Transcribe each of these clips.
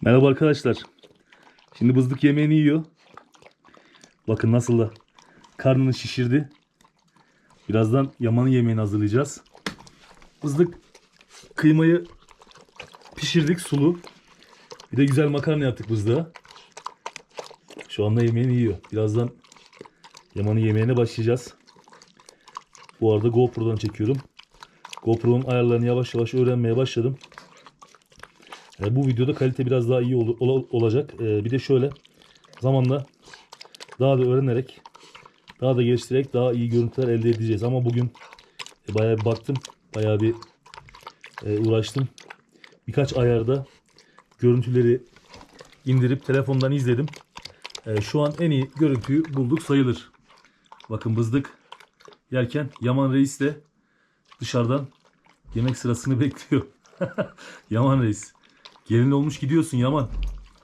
Merhaba arkadaşlar. Şimdi bızlık yemeğini yiyor. Bakın nasıl da karnını şişirdi. Birazdan yamanın yemeğini hazırlayacağız. Bızlık kıymayı pişirdik sulu. Bir de güzel makarna yaptık bızlığa. Şu anda yemeğini yiyor. Birazdan yamanın yemeğine başlayacağız. Bu arada GoPro'dan çekiyorum. GoPro'nun ayarlarını yavaş yavaş öğrenmeye başladım. E, bu videoda kalite biraz daha iyi ol- ola- olacak. E, bir de şöyle zamanla daha da öğrenerek daha da geliştirerek daha iyi görüntüler elde edeceğiz. Ama bugün e, bayağı bir baktım. Bayağı bir e, uğraştım. Birkaç ayarda görüntüleri indirip telefondan izledim. E, şu an en iyi görüntüyü bulduk sayılır. Bakın bızdık yerken Yaman Reis de dışarıdan yemek sırasını bekliyor. Yaman Reis. Gelin olmuş gidiyorsun Yaman.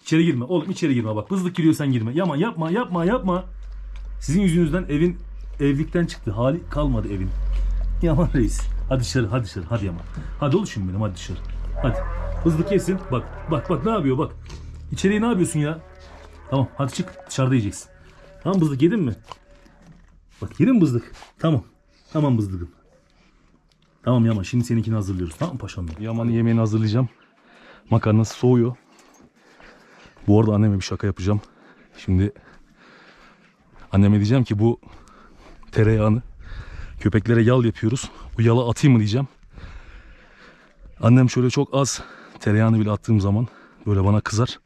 İçeri girme. Oğlum içeri girme bak. Bızlık giriyor sen girme. Yaman yapma yapma yapma. Sizin yüzünüzden evin evlilikten çıktı. Hali kalmadı evin. Yaman reis. Hadi dışarı hadi dışarı hadi Yaman. Hadi oluşum benim hadi dışarı. Hadi. Bızlık yesin. Bak bak bak ne yapıyor bak. İçeriye ne yapıyorsun ya? Tamam hadi çık dışarıda yiyeceksin. Tamam bızlık yedin mi? Bak yedin mi bızlık? Tamam. Tamam bızlıkım. Tamam Yaman şimdi seninkini hazırlıyoruz. Tamam paşam benim? Yaman'ın yemeğini hazırlayacağım. Makarnası soğuyor. Bu arada anneme bir şaka yapacağım. Şimdi anneme diyeceğim ki bu tereyağını köpeklere yal yapıyoruz. Bu yalı atayım mı diyeceğim. Annem şöyle çok az tereyağını bile attığım zaman böyle bana kızar.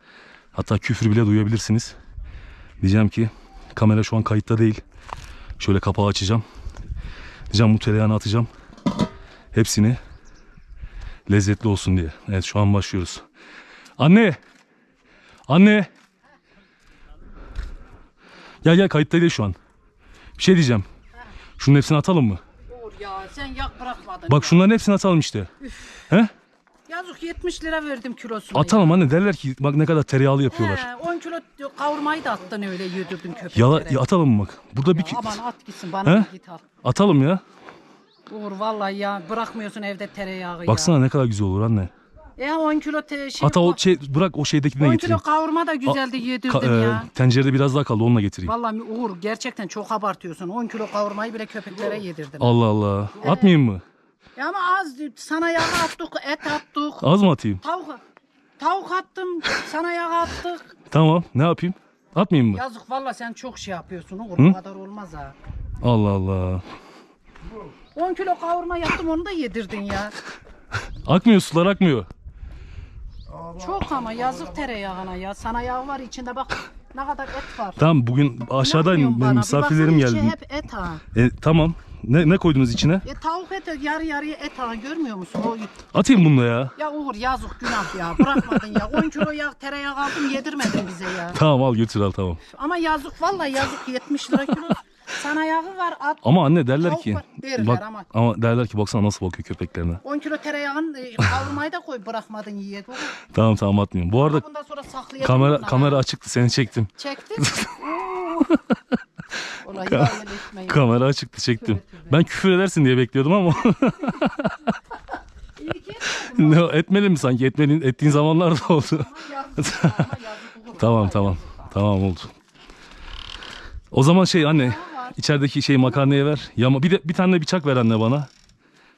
Hatta küfür bile duyabilirsiniz. Diyeceğim ki kamera şu an kayıtta değil. Şöyle kapağı açacağım. Diyeceğim bu tereyağını atacağım. Hepsini lezzetli olsun diye. Evet şu an başlıyoruz. Anne! Anne! Gel gel kayıtta değil şu an. Bir şey diyeceğim. Şunun hepsini atalım mı? Uğur ya sen yak bırakmadın. Bak şunların hepsini atalım işte. He? Yazık 70 lira verdim kilosunu. Atalım anne derler ki bak ne kadar tereyağlı yapıyorlar. He, 10 kilo kavurmayı da attın öyle yedirdin köpeklere. Yala, ya atalım mı bak? Burada bir Ya ki- aman at gitsin bana He? git al. atalım ya. Uğur vallahi ya bırakmıyorsun evde tereyağı Baksana ne kadar güzel olur anne. ya. Ya 10 kilo te şey. Hatta o şey bırak o şeydekini de 10 getireyim. kilo kavurma da güzeldi yedirdim Ka- e, ya. tencerede biraz daha kaldı onunla getireyim. Vallahi Uğur gerçekten çok abartıyorsun. 10 kilo kavurmayı bile köpeklere yedirdim. Allah Allah. Atmayayım mı? Ya ama az sana yağ attık, et attık. Az mı atayım? Tavuk tavuk attım, sana yağ attık. Tamam. Ne yapayım? Atmayayım mı? Yazık valla sen çok şey yapıyorsun Uğur. Bu kadar olmaz ha. Allah Allah. 10 kilo kavurma yaptım onu da yedirdin ya. Akmıyor sular akmıyor. Çok ama yazık tereyağına ya. Sana yağ var içinde bak ne kadar et var. Tamam bugün aşağıdayım. Benim misafirlerim geldi. hep et ha. E, tamam. Ne, ne koydunuz içine? E tavuk eti yarı yarıya et ha görmüyor musun? O, Atayım bunu ya. ya Uğur yazık günah ya bırakmadın ya. 10 kilo yağ tereyağı aldım yedirmedin bize ya. Tamam al götür al tamam. Ama yazık vallahi yazık 70 lira kilo. Sana yağı var at. Ama anne derler Tavuk ki. var derler Bak, ama. ama derler ki baksana nasıl bakıyor köpeklerine. 10 kilo tereyağın e, kavurmayı da koy bırakmadın yiye. Tamam tamam atmıyorum. Bu arada Bundan sonra saklayalım. kamera bunları. kamera açıktı seni çektim. Çektin. Oo. Etmeyin. Kamera açıktı çektim. Ben küfür edersin diye bekliyordum ama İyi ki ne etmeli mi sanki? Etmediğin, ettiğin zamanlar da oldu. Yazık ya, ama yazık olur. tamam tamam. Tamam oldu. O zaman şey anne içerideki şey makarnaya ver. Yama, bir de bir tane bıçak ver anne bana.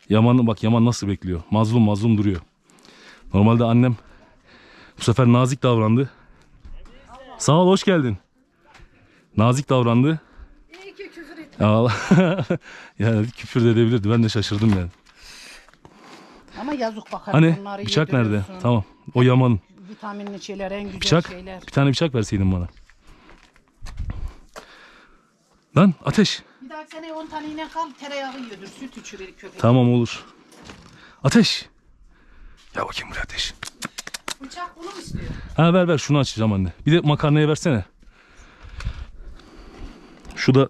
Yaman bak Yaman nasıl bekliyor. Mazlum mazlum duruyor. Normalde annem bu sefer nazik davrandı. Sağ ol hoş geldin. Nazik davrandı. İyi ki küfür etme. Ya Allah. yani küfür de edebilirdi. Ben de şaşırdım yani. Ama yazık bakar. Hani bunları bıçak nerede? yediriyorsun. Tamam. O Yaman'ın. Vitaminli şeyler, en güzel Bıçak. şeyler. Bir tane bıçak verseydin bana. Lan ateş. Bir dahaki sene 10 tane inek al, tereyağı yiyordur. Süt içirir köpek. Tamam olur. Ateş. Ya bakayım buraya ateş. Bıçak bunu mu istiyor? Ha ver ver şunu açacağım anne. Bir de makarnaya versene. Şu da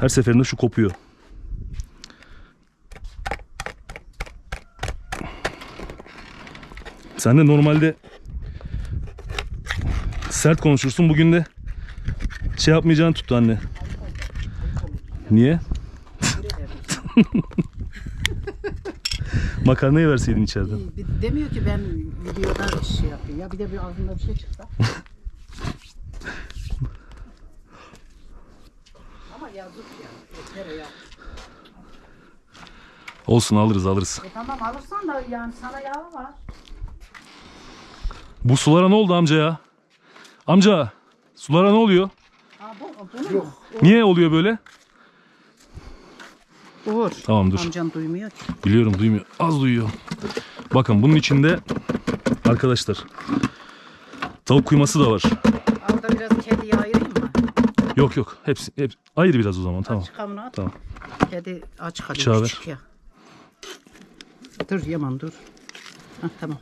her seferinde şu kopuyor. Sen de normalde sert konuşursun. Bugün de şey yapmayacağını tuttu anne. Niye? Makarnayı verseydin içeriden. Bir- demiyor ki ben videoda şey yapayım. Ya bir de bir ağzında bir şey çıksa. Ama yazık ya. tereyağı. Olsun alırız alırız. E tamam alırsan da yani sana yağı var. Bu sulara ne oldu amca ya? Amca sulara ne oluyor? Ha bu, bunu mu? Niye oluyor böyle? Uğur. Tamam dur. Amcan duymuyor ki. Biliyorum duymuyor. Az duyuyor. Bakın bunun içinde arkadaşlar tavuk kuyması da var. Orada biraz kediyi ayırayım mı? Yok yok. Hepsi, hep ayır biraz o zaman tamam. Aç kamını at. Tamam. Kedi aç kalıyor. Bıçağı ver. küçük ya. Dur Yaman dur. Hah, tamam.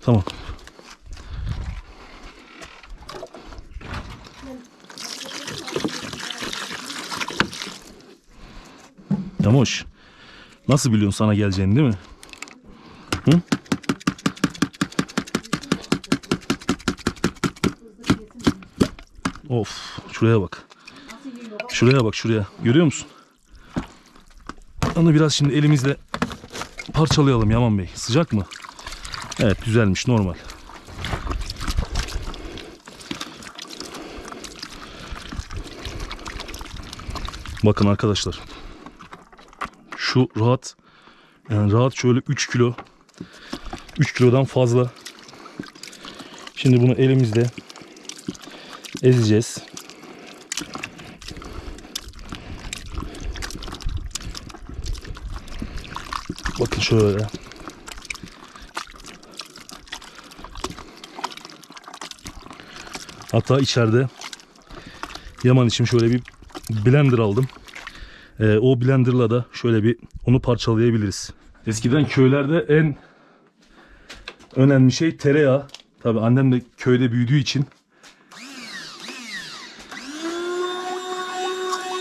Tamam. Yamoş. Nasıl biliyorsun sana geleceğini değil mi? Hı? Of, şuraya bak. Şuraya bak, şuraya. Görüyor musun? Onu biraz şimdi elimizle parçalayalım Yaman Bey. Sıcak mı? Evet, güzelmiş, normal. Bakın arkadaşlar. Şu rahat yani rahat şöyle 3 kilo 3 kilodan fazla. Şimdi bunu elimizle ezeceğiz. Bakın şöyle. Hatta içeride Yaman için şöyle bir blender aldım. Ee, o blenderla da şöyle bir onu parçalayabiliriz. Eskiden köylerde en önemli şey tereyağı. Tabi annem de köyde büyüdüğü için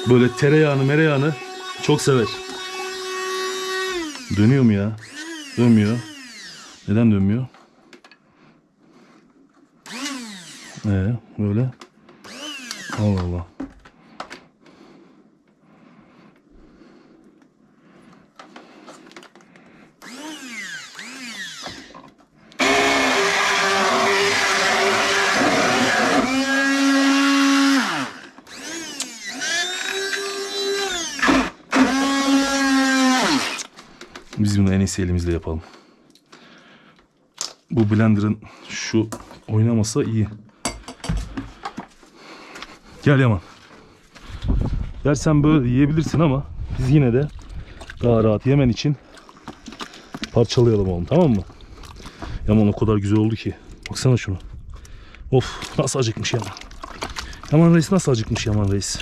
böyle tereyağını mereyağını çok sever. Dönüyor mu ya? Dönmüyor. Neden dönmüyor? Ee, böyle. Allah Allah. Biz bunu en iyisi elimizle yapalım. Bu blender'ın şu oynamasa iyi. Gel Yaman. Gel sen böyle yiyebilirsin ama biz yine de daha rahat yemen için parçalayalım oğlum tamam mı? Yaman o kadar güzel oldu ki. Baksana şunu. Of nasıl acıkmış Yaman. Yaman Reis nasıl acıkmış Yaman Reis.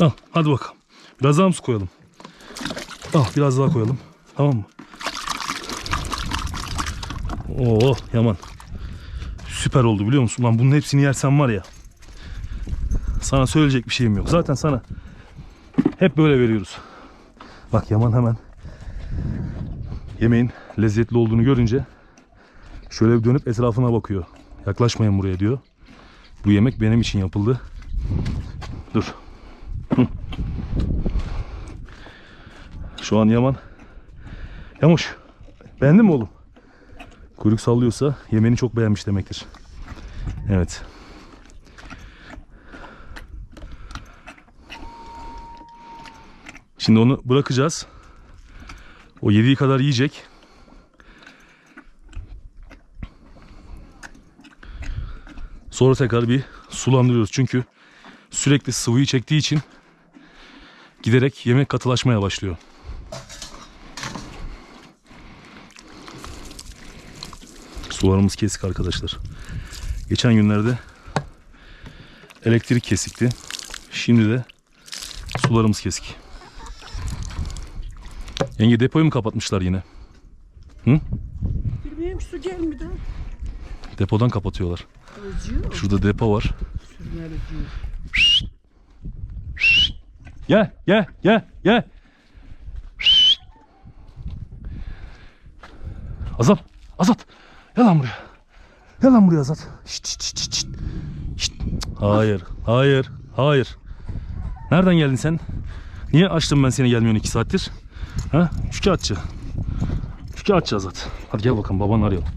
Al hadi bakalım. Biraz daha mı koyalım? Al biraz daha koyalım. Tamam mı? Oo Yaman. Süper oldu biliyor musun? Lan bunun hepsini yersen var ya. Sana söyleyecek bir şeyim yok. Zaten sana hep böyle veriyoruz. Bak Yaman hemen yemeğin lezzetli olduğunu görünce şöyle bir dönüp etrafına bakıyor. Yaklaşmayın buraya diyor. Bu yemek benim için yapıldı. Dur. Şu an Yaman. Yamuş. Beğendin mi oğlum? Kuyruk sallıyorsa yemeğini çok beğenmiş demektir. Evet. Şimdi onu bırakacağız. O yediği kadar yiyecek. Sonra tekrar bir sulandırıyoruz. Çünkü sürekli sıvıyı çektiği için giderek yemek katılaşmaya başlıyor. Sularımız kesik arkadaşlar. Geçen günlerde elektrik kesikti. Şimdi de sularımız kesik. Yenge depoyu mu kapatmışlar yine? Bilmiyorum su gelmedi. Depodan kapatıyorlar. Özüyor. Şurada depo var. Sürmeli diyor. Gel, gel, gel, gel. Azat, Azat. Gel lan buraya. Gel lan buraya Azat. Şşt, şşt, şşt, şşt. Şşt. Hayır, hayır, hayır. Nereden geldin sen? Niye açtım ben seni gelmiyorsun iki saattir? Ha? Şikayetçi. Şikayetçi Azat. Hadi gel bakalım babanı arayalım.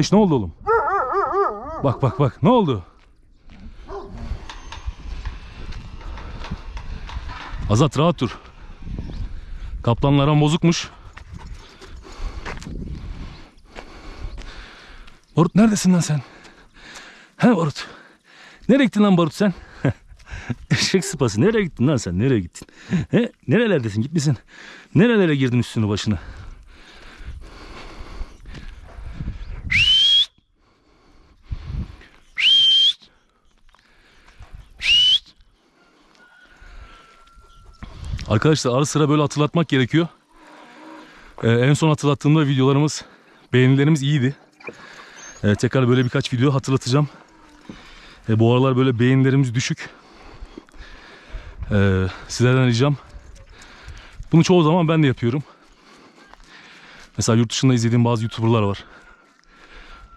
Ateş ne oldu oğlum? Bak bak bak ne oldu? Azat rahat dur. Kaplanlar bozukmuş. Barut neredesin lan sen? He Barut. Nereye gittin lan Barut sen? Eşek sıpası nereye gittin lan sen? Nereye gittin? He? Nerelerdesin? Gitmişsin. Nerelere girdin üstünü başına? Şşt. Şşt. Şşt. Arkadaşlar ara sıra böyle hatırlatmak gerekiyor. Ee, en son hatırlattığımda videolarımız, beğenilerimiz iyiydi. Ee, tekrar böyle birkaç video hatırlatacağım. Ee, bu aralar böyle beğenilerimiz düşük. Ee, sizlerden ricam. Bunu çoğu zaman ben de yapıyorum. Mesela yurt dışında izlediğim bazı YouTuber'lar var.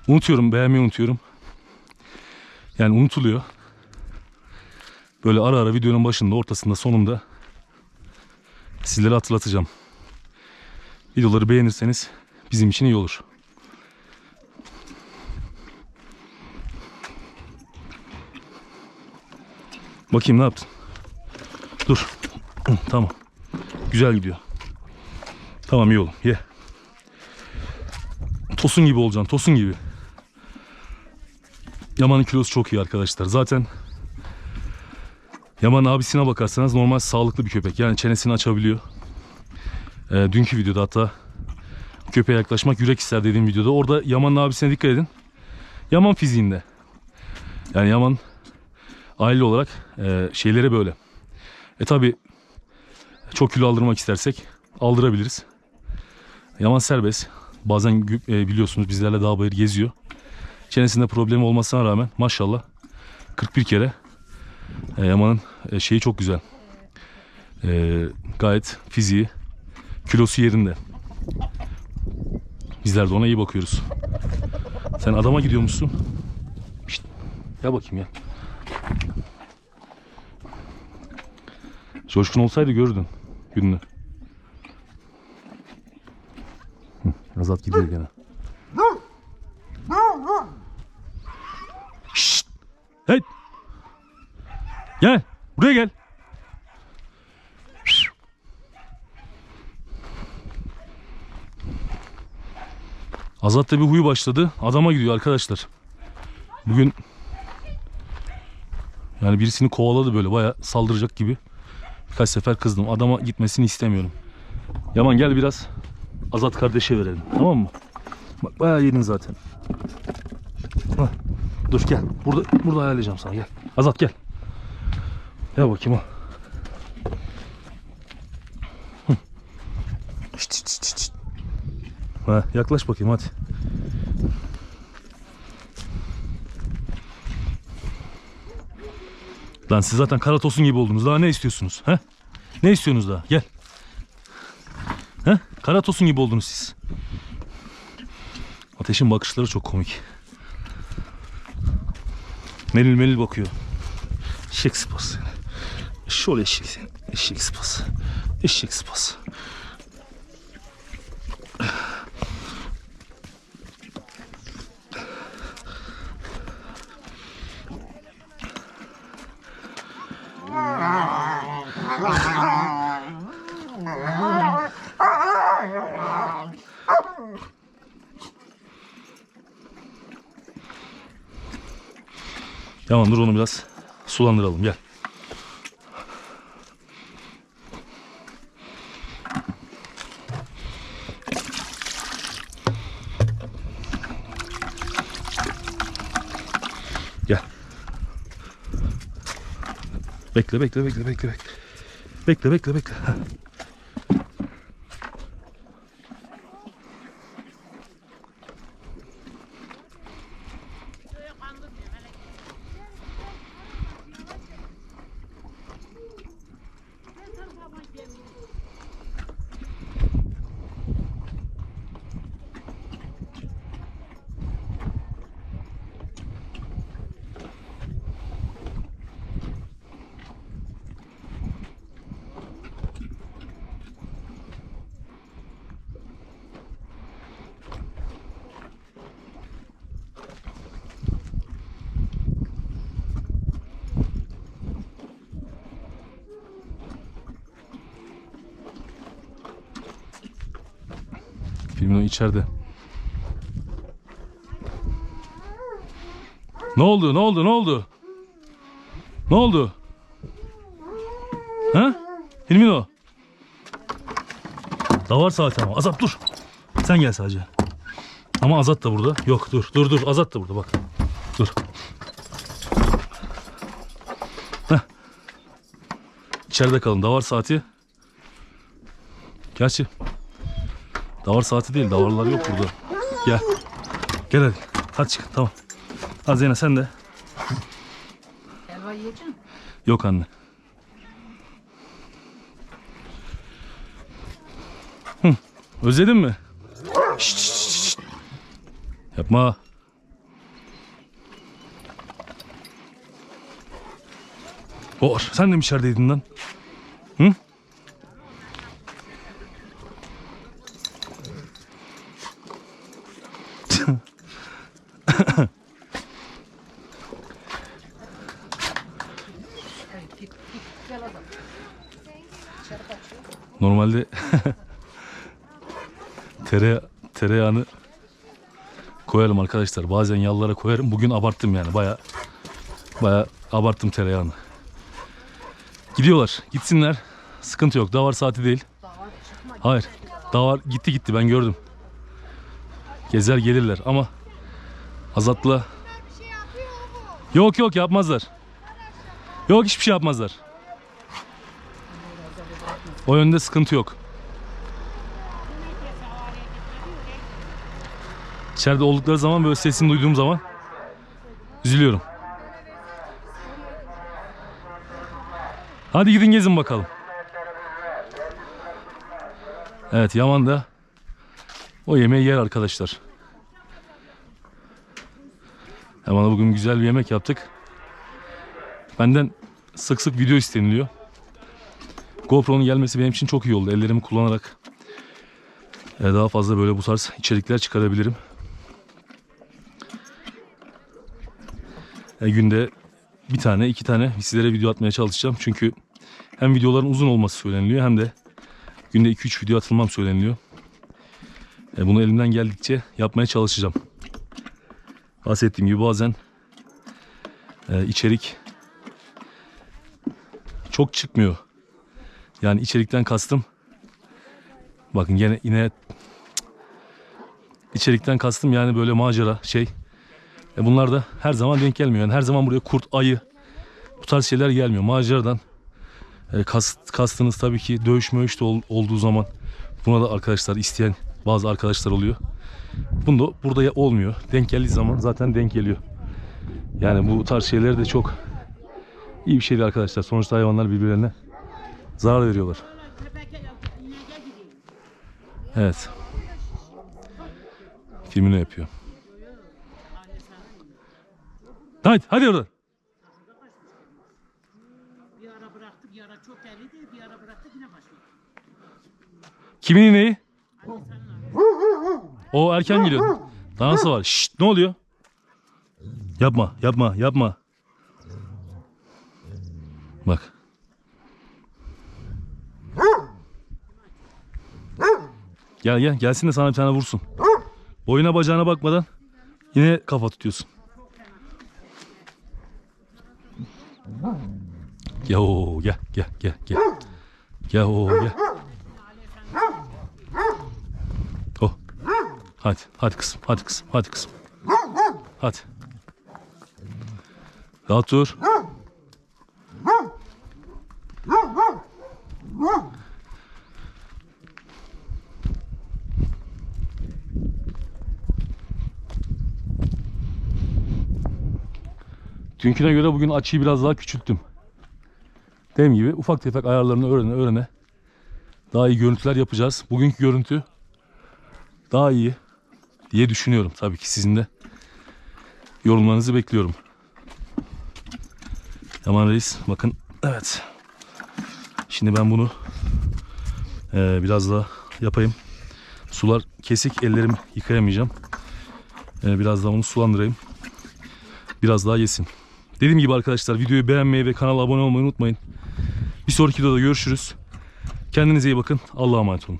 Unutuyorum, beğenmeyi unutuyorum. Yani unutuluyor. Böyle ara ara videonun başında, ortasında, sonunda sizlere hatırlatacağım. Videoları beğenirseniz bizim için iyi olur. Bakayım ne yaptın? Dur. Tamam. Güzel gidiyor. Tamam iyi oğlum. Ye. Tosun gibi olacaksın. Tosun gibi. Yaman'ın kilosu çok iyi arkadaşlar. Zaten Yaman abisine bakarsanız normal sağlıklı bir köpek. Yani çenesini açabiliyor. Ee, dünkü videoda hatta köpeğe yaklaşmak yürek ister dediğim videoda. Orada Yaman'ın abisine dikkat edin. Yaman fiziğinde. Yani Yaman aile olarak e, şeyleri böyle. E tabi çok kilo aldırmak istersek aldırabiliriz. Yaman serbest. Bazen e, biliyorsunuz bizlerle dağ bayır geziyor. Çenesinde problemi olmasına rağmen maşallah 41 kere e, Yaman'ın e, şeyi çok güzel. E, gayet fiziği, kilosu yerinde. Bizler de ona iyi bakıyoruz. Sen adama gidiyormuşsun. Şşt, gel bakayım gel. Coşkun olsaydı gördün gününü. Azat gidiyor gene. Gel! Buraya gel! Azat'ta bir huyu başladı. Adama gidiyor arkadaşlar. Bugün yani birisini kovaladı böyle baya saldıracak gibi. Birkaç sefer kızdım. Adama gitmesini istemiyorum. Yaman gel biraz Azat kardeşe verelim. Tamam mı? Bak bayağı yedin zaten. Dur gel. Burada burada ayarlayacağım sana gel. Azat gel. Gel bakayım ha. Şşt, şşt, şşt. Ha, yaklaş bakayım hadi. Lan siz zaten kara tosun gibi oldunuz. Daha ne istiyorsunuz? He? Ne istiyorsunuz daha? Gel. He? Kara tosun gibi oldunuz siz. Ateşin bakışları çok komik. Melil melil bakıyor. Eşek sıpası. Şöyle eşek, eşek sıpası. Eşek sıpası. Tamamdır onu biraz sulandıralım gel. Bekle bekle bekle bekle bekle. Bekle bekle bekle. Heh. Filmin o içeride. Ne oldu? Ne oldu? Ne oldu? Ne oldu? Ha? Filmin o. Davar saati ama. Azat dur. Sen gel sadece. Ama Azat da burada. Yok dur. Dur dur. Azat da burada bak. Dur. Heh. İçeride kalın. Davar saati. Gerçi Davar saati değil. Davarlar yok burada. Gel. Gel hadi. Hadi çık. Tamam. Hadi Zeynep sen de. Helva yiyeceksin. Yok anne. Hı. Özledin mi? Şşt, şşt, şşt. Yapma. Or, sen de mi içerideydin lan? Hı? Hayır, git, git. Gel adam. İçeri kaçıyor. Normalde tere tereyağını koyarım arkadaşlar. Bazen yallara koyarım. Bugün abarttım yani. Baya baya abarttım tereyağını. Gidiyorlar. Gitsinler. Sıkıntı yok. Davar saati değil. Hayır. Davar gitti gitti. Ben gördüm. Gezer gelirler ama Azat'la Yok yok yapmazlar. Yok hiçbir şey yapmazlar. O yönde sıkıntı yok. İçeride oldukları zaman böyle sesini duyduğum zaman üzülüyorum. Hadi gidin gezin bakalım. Evet Yaman da o yemeği yer arkadaşlar. Yaman'a bugün güzel bir yemek yaptık. Benden sık sık video isteniliyor. GoPro'nun gelmesi benim için çok iyi oldu. Ellerimi kullanarak e, daha fazla böyle bu tarz içerikler çıkarabilirim. E, günde bir tane iki tane sizlere video atmaya çalışacağım. Çünkü hem videoların uzun olması söyleniliyor hem de günde 2-3 video atılmam söyleniliyor. E, bunu elimden geldikçe yapmaya çalışacağım. Bahsettiğim gibi bazen e, içerik çok çıkmıyor. Yani içerikten kastım bakın gene yine içerikten kastım yani böyle macera şey. E bunlar da her zaman denk gelmiyor. Yani her zaman buraya kurt, ayı bu tarz şeyler gelmiyor. Maceradan e, kast, kastınız tabii ki dövüş möğüş de ol- olduğu zaman buna da arkadaşlar isteyen bazı arkadaşlar oluyor. Bunda burada olmuyor. Denk geldiği zaman zaten denk geliyor. Yani bu tarz şeyler de çok iyi bir şey değil arkadaşlar. Sonuçta hayvanlar birbirlerine zarar veriyorlar. Evet. Filmini yapıyor. Hadi, hadi oradan. Bir ara bıraktık, yara çok elliydi. Bir ara bıraktık yine başladı. Kimin ineği? O erken geliyor. Danası var. Şşt ne oluyor? Yapma, yapma, yapma. Bak. Gel gel gelsin de sana bir tane vursun. Boyuna bacağına bakmadan yine kafa tutuyorsun. Gel gel gel gel gel. Gel oo, gel. Hadi hadi kızım hadi kızım hadi kızım. Hadi. Rahat dur. Dünküne göre bugün açıyı biraz daha küçülttüm. Dediğim gibi ufak tefek ayarlarını öğrene öğrene daha iyi görüntüler yapacağız. Bugünkü görüntü daha iyi diye düşünüyorum. Tabii ki sizin de yorumlarınızı bekliyorum. Yaman Reis bakın evet. Şimdi ben bunu eee, biraz daha yapayım. Sular kesik ellerimi yıkayamayacağım. Eee, biraz daha onu sulandırayım. Biraz daha yesin. Dediğim gibi arkadaşlar videoyu beğenmeyi ve kanala abone olmayı unutmayın. Bir sonraki videoda görüşürüz. Kendinize iyi bakın. Allah'a emanet olun.